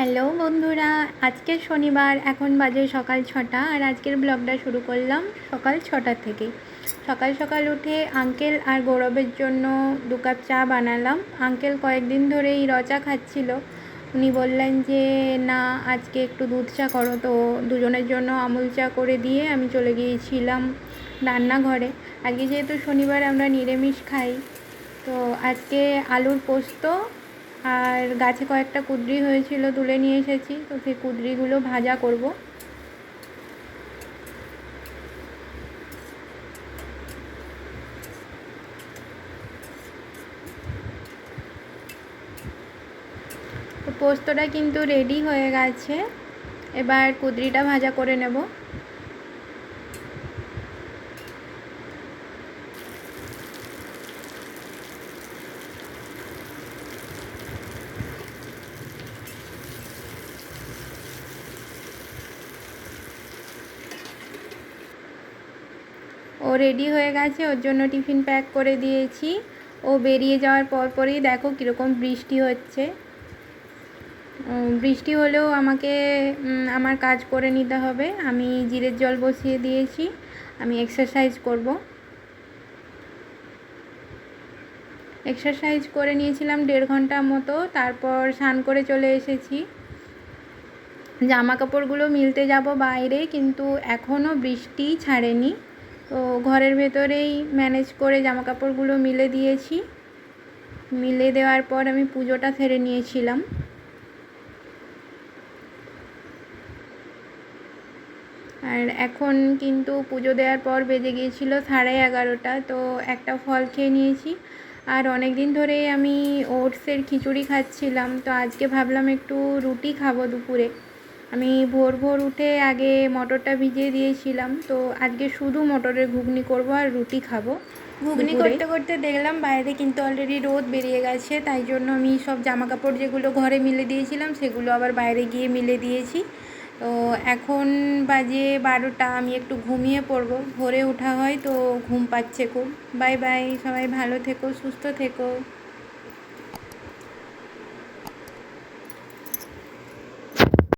Hello বন্ধুরা, আজকে শনিবার, এখন বাজে সকাল ছটা, আর আজকের ব্লগটা শুরু করলাম সকাল ছটা থেকে। সকাল সকাল উঠে আঙ্কেল আর গৌরবের জন্য দু কাপ চা বানালাম। আঙ্কেল কয়েকদিন ধরেই রচা খাচ্ছিল। উনি বললেন যে, না, আজকে একটু দুধ চা করো। তো দুজনের জন্য আমুল চা করে দিয়ে আমি চলে গিয়েছিলাম রান্নাঘরে। আজকে যেহেতু শনিবার আমরা নিরামিষ খাই, তো আজকে আলুর পোস্ত আর গাছে কয়েকটা কুদরি হয়েছিল, তুলে নিয়ে এসেছি। তো সেই কুদরিগুলো ভাজা করব। পোস্তটা কিন্তু রেডি হয়ে গেছে। এবার কুদরিটা ভাজা করে নেব। ও রেডি হয়ে গেছে, ওর জন্য টিফিন প্যাক করে দিয়েছি। ও বেরিয়ে যাওয়ার পর পরই দেখো কীরকম বৃষ্টি হচ্ছে। বৃষ্টি হলেও আমাকে আমার কাজ করে নিতে হবে। আমি জিরের জল বসিয়ে দিয়েছি, আমি এক্সারসাইজ করব। এক্সারসাইজ করে নিয়েছিলাম দেড় ঘণ্টা মতো, তারপর স্নান করে চলে এসেছি। জামা কাপড়গুলো মিলতে যাব বাইরে, কিন্তু এখনও বৃষ্টি ছাড়েনি। তো ঘরের ভেতরেই ম্যানেজ করে জামা কাপড়গুলো মিলে দিয়েছি। মিলে দেওয়ার পর আমি পুজোটা সেরে নিয়েছিলাম। আর এখন কিন্তু পুজো দেওয়ার পর বেজে গিয়েছিল সাড়ে এগারোটা, তো একটা ফল খেয়ে নিয়েছি। আর অনেক দিন ধরেই আমি ওটসের খিচুড়ি খাচ্ছিলাম, তো আজকে ভাবলাম একটু রুটি খাব দুপুরে। আমি ভোর ভোর উঠে আগে মটরটা ভিজিয়ে দিয়েছিলাম তো আজকে শুধু মটরের ঘুগনি করব আর রুটি খাব ঘুগনি করতে করতে দেখলাম বাইরে কিন্তু অলরেডি রোদ বেরিয়ে গেছে তাই জন্য আমি সব জামা কাপড় যেগুলো ঘরে মিলে দিয়েছিলাম সেগুলো আবার বাইরে গিয়ে মিলে দিয়েছি। তো এখন বাজে বারোটা আমি একটু ঘুমিয়ে পড়ব ভোরে ওঠা হয় তো ঘুম পাচ্ছে খুব। বাই বাই সবাই ভালো থেকো সুস্থ থেকো।